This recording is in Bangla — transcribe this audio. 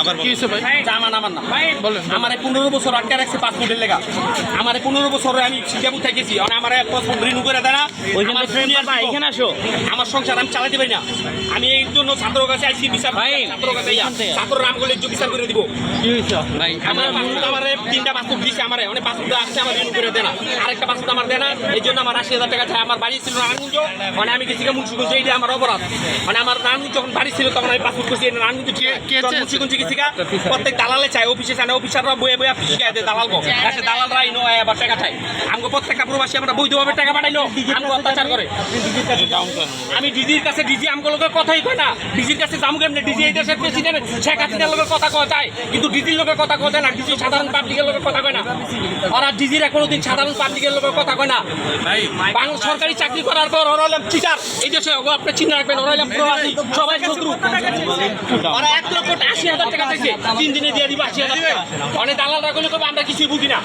আবার কি হয়েছে ভাই? জামান আমার না। বলেন। আমার পনেরো বছর আটকে রাখছে পাসপোর্টের লেগা। আমার পনেরো বছর আমি সিঙ্গাপুর থেকেছি আমার পাসপোর্ট রিনিউ করে দেয় না। আমার। এখানে আসো। সংসার আমি চালাতে পারি না। আমি এই জন্য ছাত্র কাছে আইসি বিচার ভাই, ছাত্র কাছে ছাত্র নাম করলে বিচার করে দিব। ভাই আমার তিনটা আমার অনেক পাসপোর্ট আসছে আমার রিনিউ করে দেয় না আরেকটা পাসপোর্ট আমার দেয় না এই জন্য আমার আশি হাজার টাকা চাই। আমার বাড়ি ছিল নারায়ণগঞ্জ মানে আমি গেছি মুন্সিগঞ্জ এইটা আমার অপরাধ। মানে আমার নারায়ণগঞ্জ যখন বাড়ি ছিল তখন আমি পাসপোর্ট করছি নারায়ণগঞ্জ? মুন্সিগঞ্জ গেছি প্রত্যেক দালালে চাই অফিসে চায় অফিসাররা বইয়ে বইয়ে শিখাই দেয় দালাল এসে দালালরা ইনো আবার টাকা চাই আমাকে প্রত্যেকটা প্রবাসী আমরা বৈধভাবে টাকা পাঠাইলো আমাকে অত্যাচার করে। আমি ডিজির কাছে ডিজি আমগুলো লোকের কথাই কয় না। ডিজির কাছে যাম কেমনে? ডিজি এই দেশের প্রেসিডেন্ট শেখ হাসিনার লোকের কথা কয় যায় কিন্তু ডিজির লোকের কথা কয় না ডিজি সাধারণ পাবলিকের লোকের কথা কয় না। ওরা ডিজিরা কোনোদিন সাধারণ পাবলিকের লোকের কথা কয় না। বাংলা সরকারি চাকরি করার পর ওরা হলাম টিচার এই দেশে আপনি চিন্তা রাখবেন ওরা হলাম প্রবাসী সবাই শত্রু। ওরা এক লক্ষ আশি হাজার টাকা চাইছে তিন দিনে দিয়ে দিব আশি হাজার টাকা। অনেক দালালরা করলে তবে আমরা কিছুই বুঝি না।